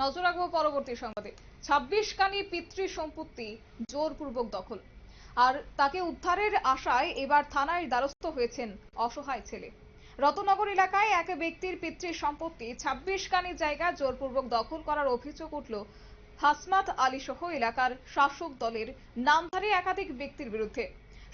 নজর রাখব পরবর্তী সংবাদে। ছাব্বিশ কানি পিতৃ সম্পত্তি জোরপূর্বক দখল। আর তাকে উদ্ধারের আশায় এবার থানায় দ্বারস্থ হয়েছেন অসহায় ছেলে। রতনগর এলাকায় এক ব্যক্তির পিতৃ সম্পত্তি ছাব্বিশ কানি জায়গা জোরপূর্বক দখল করার অভিযোগ উঠল হাসমাত আলী সহ এলাকার শাসক দলের নামধারী একাধিক ব্যক্তির বিরুদ্ধে।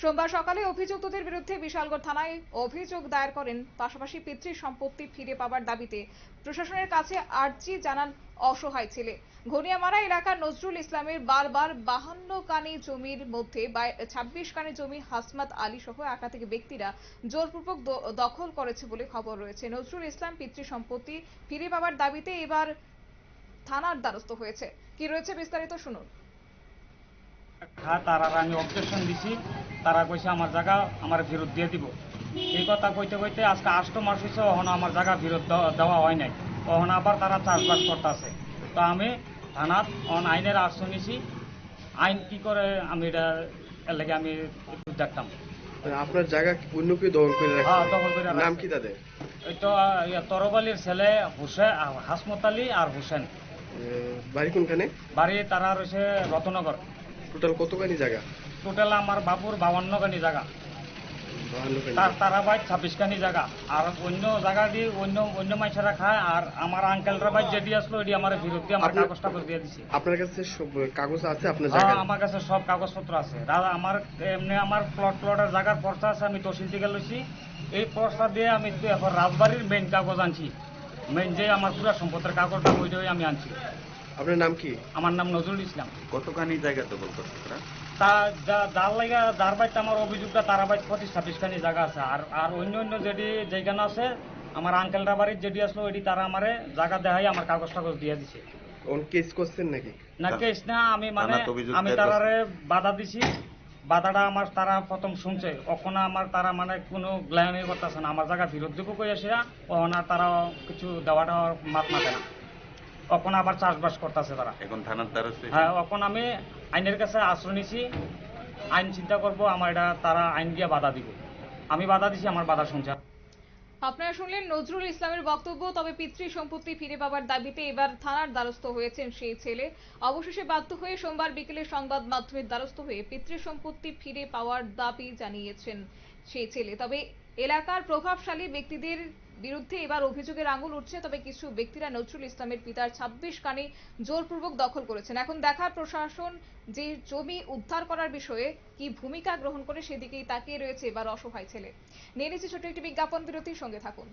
সোমবার সকালে অভিযুক্তদের বিরুদ্ধে বিশালগড় থানায় অভিযোগ দায়ের করেন। পাশাপাশি পিতৃ সম্পত্তি ফিরে পাবার দাবিতে প্রশাসনের কাছে আর্জি জানান অসহায় ছেলে। ঘনিয়ামারা এলাকার নজরুল ইসলামের বারবার বাহান্ন কানি জমির মধ্যে ছাব্বিশ কানি জমি হাসমাত আলী সহ একাধিক ব্যক্তিরা জোরপূর্বক দখল করেছে বলে খবর রয়েছে। নজরুল ইসলাম পিতৃ সম্পত্তি ফিরে পাবার দাবিতে এবার থানার দ্বারস্থ হয়েছে। কি রয়েছে বিস্তারিত শুনুন। হ্যাঁ তারা আমি অবজেকশন দিছি। তারা কইছে আমার জায়গা আমার ফেরত দিয়ে দিব। এই কথা কইতে কইতে আজকে আষ্ট মাস হয়েছে ওখানে আমার জায়গা ফেরত দেওয়া- হয় নাই। ওখানে আবার তারা চাষবাস করতেছে। তো আমি থানাত অন আইনের আশ্রয় নিছি। আইন কি করে আমি এটা এর লাগে আমি একটু দেখতাম। আপনার জায়গা অন্য কেউ দখল করে হ্যাঁ দখল করে নাম কি তাদের? এই তো তরবালির ছেলে হুসেন হাসমত আলী আর হোসেন। বাড়ি কোনখানে? বাড়ি তারা রয়েছে রতনগর। টোটাল কতখানি জায়গা? টোটাল আমার বাবুর বাউন্ন গানি জায়গা। তার তারা ভাই ছাব্বিশ খানি জায়গা। আর অন্য জায়গা দিয়ে অন্য অন্য মাইসেরা খায় আর আমার আঙ্কেলরা ভাই যেটি আসলো এটি আমার ফেরত দিয়ে আমার আপনার- কাগজ টাগজ দিয়ে দিছে। আপনার কাছে সব কাগজ আছে আপনার হ্যাঁ জায়গা আমার কাছে সব কাগজপত্র আছে। দাদা আমার এমনি আমার প্লট প্লটের জায়গার পর্চা আছে আমি তহসিল থেকে লইছি। এই পর্চা দিয়ে আমি এখন রাজবাড়ির মেইন কাগজ আনছি। মেইন যে আমার পুরো সম্পদের কাগজটা ওইটাই আমি আনছি। আপনার নাম কি? আমার নাম নজরুল ইসলাম। কতখানি জায়গা দখল করছে তারা যার লাগা যার বাড়িতে আমার অভিযোগটা তারা বাড়িতে পঁচিশ ছাব্বিশখানি জায়গা আছে। আর আর অন্য অন্য যেটি যেখানে আছে আমার আঙ্কেলরা বাড়ির যেটি আসলো ওইটি তারা আমারে জায়গা দেখাই আমার কাগজ টাগজ দিয়ে দিছে। কেস করছেন নাকি? না কেস না আমি মানে আমি তারারে বাধা দিছি। বাধাটা আমার তারা প্রথম শুনছে। কখনো আমার তারা মানে কোনো গ্লায়নি করতেছে না। আমার জায়গা ফেরত দিব কই আসে ওখানে তারা কিছু দেওয়াটা মাত মাতে না। কখন আবার চাষবাস করতেছে তারা। এখন থানার দ্বারস্থ হ্যাঁ এখন আমি আইনের কাছে আশ্রয় নিছি। আইন চিন্তা করব আমার এটা তারা আইন দিয়ে বাধা দিব। আমি বাধা দিছি আমার বাধা শুনছে। আপনারা শুনলেন নজরুল ইসলামের বক্তব্য তবে পিতৃ সম্পত্তি ফিরে পাবার দাবিতে এবার থানার দ্বারস্থ হয়েছেন সেই ছেলে। অবশেষে বাধ্য হয়ে সোমবার বিকেলে সংবাদ মাধ্যমের দ্বারস্থ হয়ে পিতৃ সম্পত্তি ফিরে পাওয়ার দাবি জানিয়েছেন সেই ছেলে। তবে এলাকার প্রভাবশালী ব্যক্তিদের বিরুদ্ধে এবার অভিযোগের আঙুল উঠছে, তবে কিছু ব্যক্তিরা নজরুল ইসলামের পিতার ছাব্বিশ কানে জোরপূর্বক দখল করেছেন। এখন দেখার প্রশাসন যে জমি উদ্ধার করার বিষয়ে কি ভূমিকা গ্রহণ করে সেদিকেই তাকিয়ে রয়েছে এবার অসহায় ছেলে। নিয়ে নিচ্ছি ছোট একটি বিজ্ঞাপন, বিরতির সঙ্গে থাকুন।